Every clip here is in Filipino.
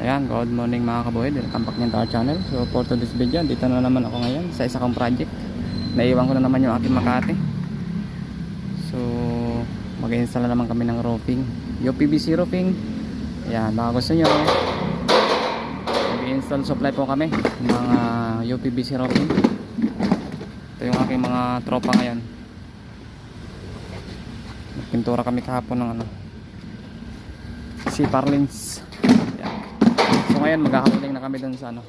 Ayan, good morning mga kabuhay. Welcome back our channel. So for today's video, dito na naman ako ngayon sa isa kong project. Naiwan ko na naman yung aking Makati. So mag-install na naman kami ng roofing. UPVC roofing. Ayan, baka gusto nyo. Mag-install supply po kami ng uh, UPVC roofing. Ito yung aking mga tropa ngayon. Nagpintura kami kahapon ng ano. Si Parlins. So ngayon magkakahuling na kami dun sa ano.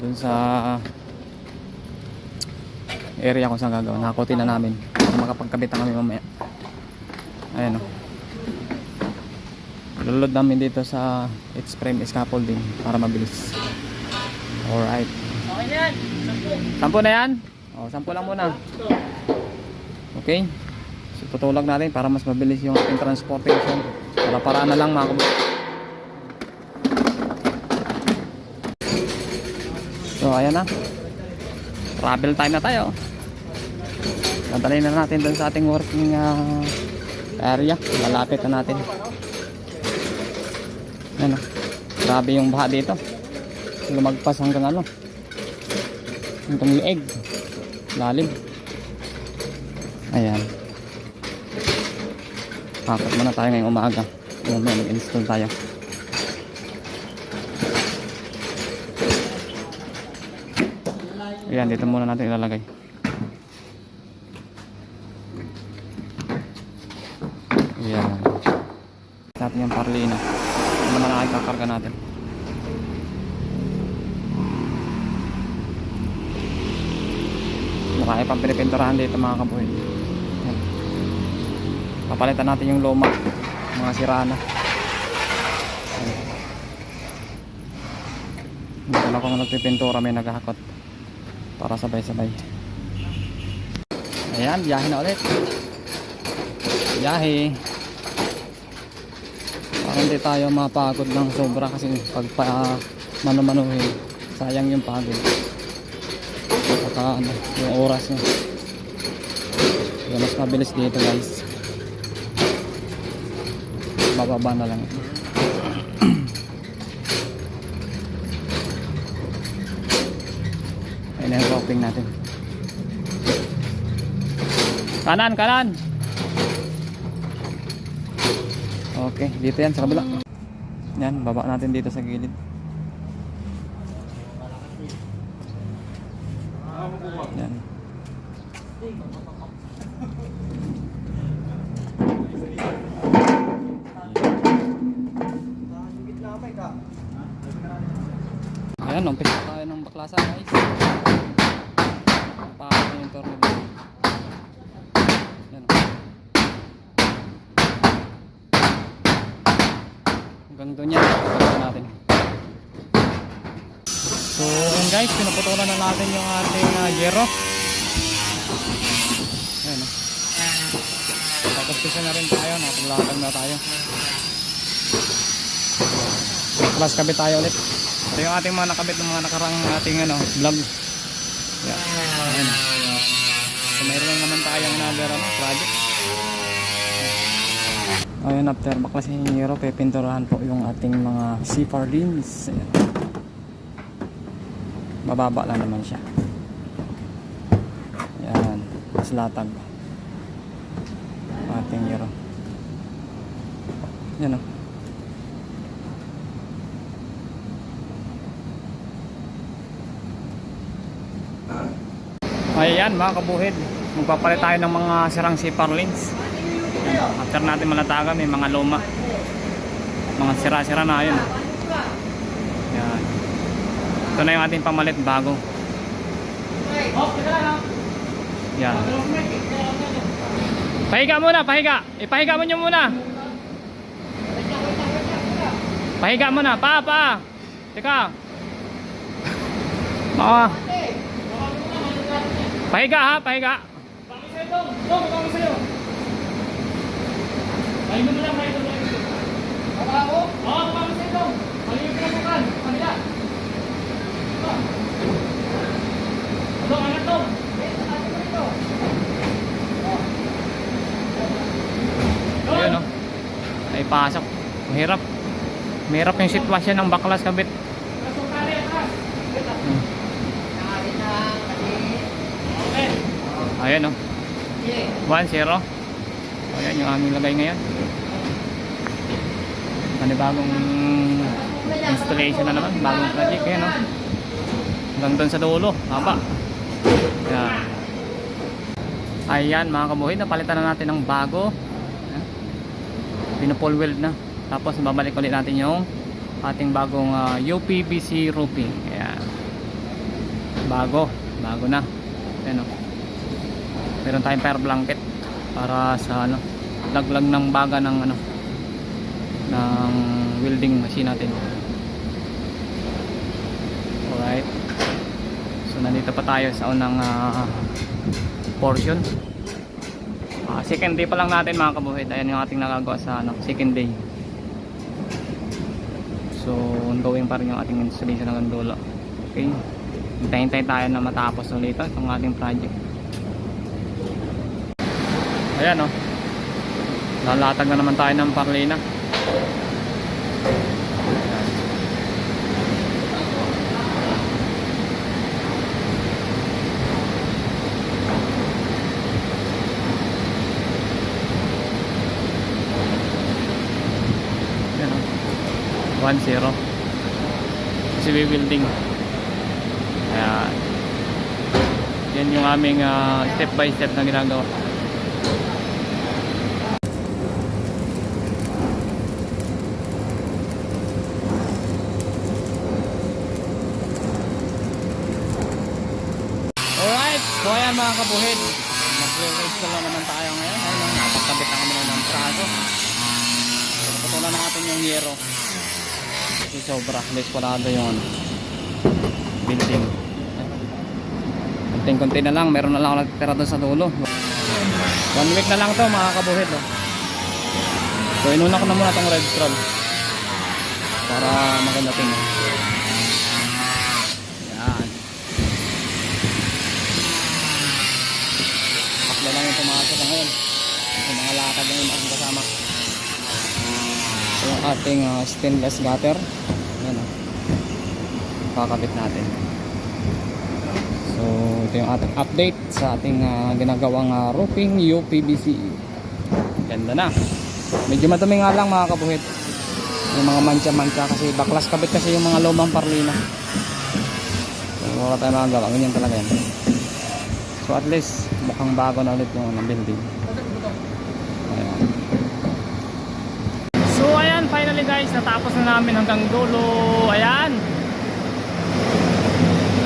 Dun sa area kung saan gagawin. Nakakuti na namin. Para makapagkabit na kami mamaya. Ayan o. Lulod namin dito sa its frame scaffolding para mabilis. Alright. Okay na yan. Sampu. Sampo na yan? O, sampo lang muna. Okay. So, tutulak natin para mas mabilis yung ating transportation. Para paraan na lang mga So, ayan na. Travel time na tayo. Dadalhin na natin dun sa ating working ah, area. Malapit na natin. Ayan o. Grabe yung baha dito. Lumagpas hanggang ano hanggang leeg lalim ayan pakot muna tayo ngayong umaga mamaya mag install tayo ayan dito muna natin ilalagay. Ayan. Natin yung parlina ano naman ang kakarga natin. Mukha ay pampinipinturahan dito mga kabuhay papalitan natin yung luma mga sirana. Hindi na kung nagpipintura may naghahakot para sabay sabay ayan biyahe na ulit. Biyahe. Para hindi tayo mapagod ng sobra kasi pag pa mano-manuhin sayang yung pagod. Saka ano, yung oras nyo Kaya mas mabilis dito guys. Bababa na lang. ayun na natin kanan kanan okay dito yan sa kabila yan baba natin dito sa gilid Yan. Ayan, umpisa tayo ng baklasa guys. Paano yung tornado. Yan. Hanggang doon yan. Pagkakas natin. So, yun guys, pinuputulan na natin yung ating uh, gero. Ayan o. Tapos pisa na rin tayo, nakapaglakad na tayo. Plus kabit tayo ulit. Ito yung ating mga nakabit ng mga nakarang ating ano, vlog. Yeah. Ayan. So, mayroon lang naman tayong another ano, project. Ayan, after baklas yung gero, pipinturahan po yung ating mga C4 lines. Ayan mababa lang naman siya. Yan mas latag. Ating euro yan o ayan mga kabuhid. Magpapalit tayo ng mga sirang sipar Yan, after natin malatagan may mga luma mga sira-sira na yun yan ito na yung ating pamalit bago. Yan. Pahiga muna, pahiga. Ipahiga mo nyo muna. Pahiga muna, pa, pa. Teka. Oo. Pahiga ha, pahiga. Pahinga mo lang, pahinga mo lang. Baka ako? Oo, baka mo sa ito. Pahinga mo lang bukan. Kanila. Ano, ano to? Ayun o. Ay pasok. Mahirap. Mahirap yung sitwasyon ng baklas kabit. Ayan oh. 1-0. Ayan yung aming lagay ngayon. Panibagong installation na naman. Bagong project. Ayan oh. Hanggang doon sa dulo. Haba. Ayan. Ayan mga kabuhay. Napalitan na natin ng bago. Pinapol weld na. Tapos babalik ulit natin yung ating bagong ah, UPVC roofing. Ayan. Bago. Bago na. Ayan oh meron tayong fire blanket para sa ano laglag ng baga ng ano ng welding machine natin. Alright. So nandito pa tayo sa unang ah, portion. Ah, second day pa lang natin mga kabuhid ayan yung ating nagagawa sa ano, second day. So ongoing pa rin yung ating installation ng dulo okay. Hintayin tayo na matapos ulit itong ating project. Ayan o. Lalatag na naman tayo ng parlina. Ayan. Ayan o. 1-0. Kasi building. Ayan. Yan yung aming ah, step by step na ginagawa. Alright, so ayan mga kabuhid. Mag-release lang naman tayo ngayon. Ayun, no, napagkabit na kami ng traso. So, naputulan na natin yung yero. Kasi sobra, desperado yung ano, building. Kunting-kunti na lang, meron na lang ako natitira doon sa dulo. One week na lang to mga kabuhid. Oh. So inuna ko na muna itong red scroll. Para maganda tingnan. Yan. Akla lang ko ngayon. Yung mga lakad yung aking kasama. Yung ating ah, stainless gutter. Yan o. Kakabit natin. So, ito yung ating update sa ating ah, ginagawang ah, roofing UPVC. Ganda na. Medyo madumi nga lang mga kabuhit. Yung mga mancha-mancha kasi baklas kabit kasi yung mga lumang parlina. So, wala tayo magagawa. Ganyan talaga yan. So at least mukhang bago na ulit yung ano, building. Ayan. So ayan, finally guys, natapos na namin hanggang dulo. Ayan.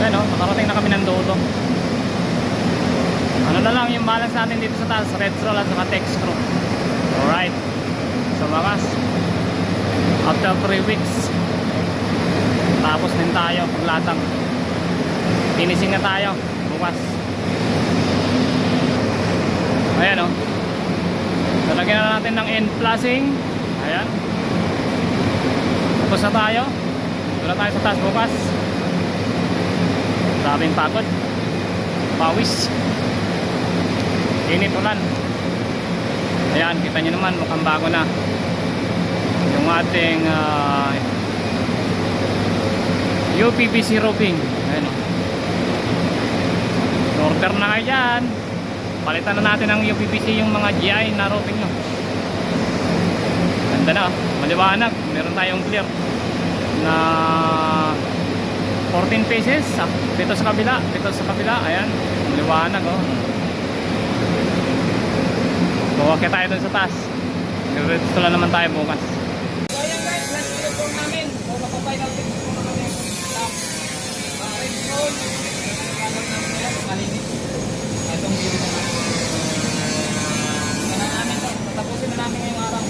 Ayan o, nakarating na kami ng dulo. Ano na lang yung balance natin dito sa taas, scroll at saka text scroll. Alright. So wakas, after 3 weeks, tapos din tayo paglatang. Finishing na tayo bukas. Ayan o. So, lagyan na natin ng end flashing. Ayan. Tapos na tayo. Doon tayo sa taas bukas. Grabing pagod. Pawis. Init ulan. Ayan, kita nyo naman mukhang bago na. Yung ating uh, UPVC roofing. Ayan o. Order na kayo dyan palitan na natin ng UPVC yung mga GI na roofing no. Ganda na, oh. maliwanag. Meron tayong clear na 14 pieces. Dito sa kabila, dito sa kabila, ayan, maliwanag oh. Buwakit tayo dun sa taas. Lang naman tayo bukas. So ayan guys, last video po namin. So mapapinal fix po na kami. Uh, red zone. Kagawin namin nila, malinis. Itong video na namin. Tingnan na namin to. Tatapusin na namin ngayong araw.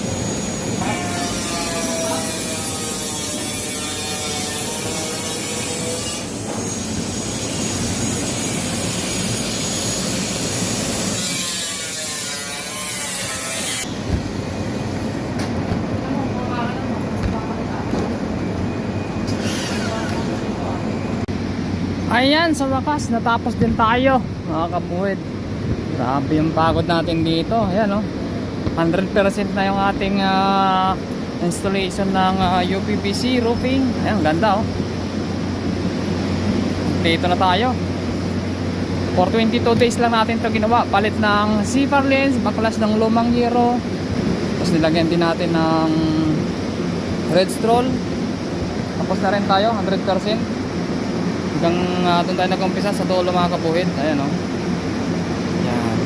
Ayan, sa wakas, natapos din tayo, mga kabuhid. Grabe yung pagod natin dito. Ayan, oh. 100% na yung ating ah, installation ng ah, UPVC roofing. Ayan, ganda oh. Dito na tayo. For 22 days lang natin to ginawa. Palit ng CFAR lens, baklas ng lumang hero. Tapos nilagyan din natin ng red stroll. Tapos na rin tayo, 100%. Hanggang uh, doon tayo nag-umpisa sa dulo mga kabuhid. Ayan oh. Yan.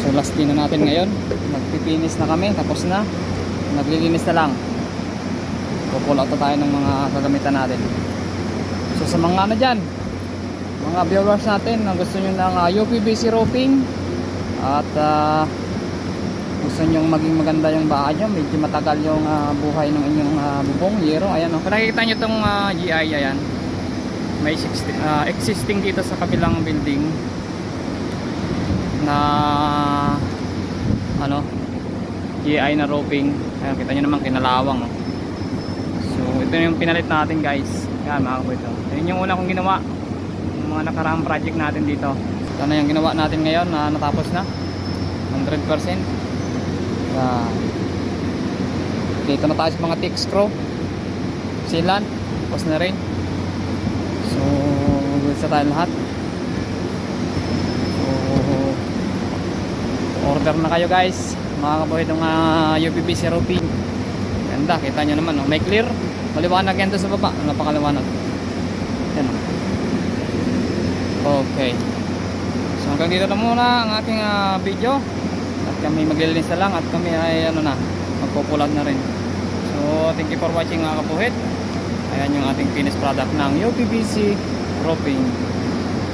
So last din na natin ngayon. Magpipinis na kami, tapos na. Naglilinis na lang. Pupull out na tayo ng mga kagamitan natin. So sa mga ano dyan, mga viewers natin na gusto nyo ng uh, UPVC roofing at uh, gusto nyo maging maganda yung bahay nyo, medyo matagal yung uh, buhay ng inyong uh, bubong, yero, ayan o. Kung nakikita nyo itong uh, GI, ayan, may 60, uh, existing dito sa kabilang building na ano GI na roofing ayan kita nyo naman kinalawang oh. so ito yung pinalit natin guys. Yan mga kaboy ito yun yung una kong ginawa yung mga nakaraang project natin dito. Ito na yung ginawa natin ngayon na natapos na. 100% yan dito na tayo sa mga tick screw silan tapos na rin good sa tayo lahat. So order na kayo guys. Mga kabuhay itong uh, UPVC roofing ganda kita nyo naman oh. may clear. Maliwanag yan sa baba. Napakaliwanag. Yan oh. okay. So hanggang dito na muna ang ating ah, video. At kami maglilinis na lang at kami ay ano na magpupulat na rin. So thank you for watching mga kabuhit. Ayan yung ating finished product ng UPVC roofing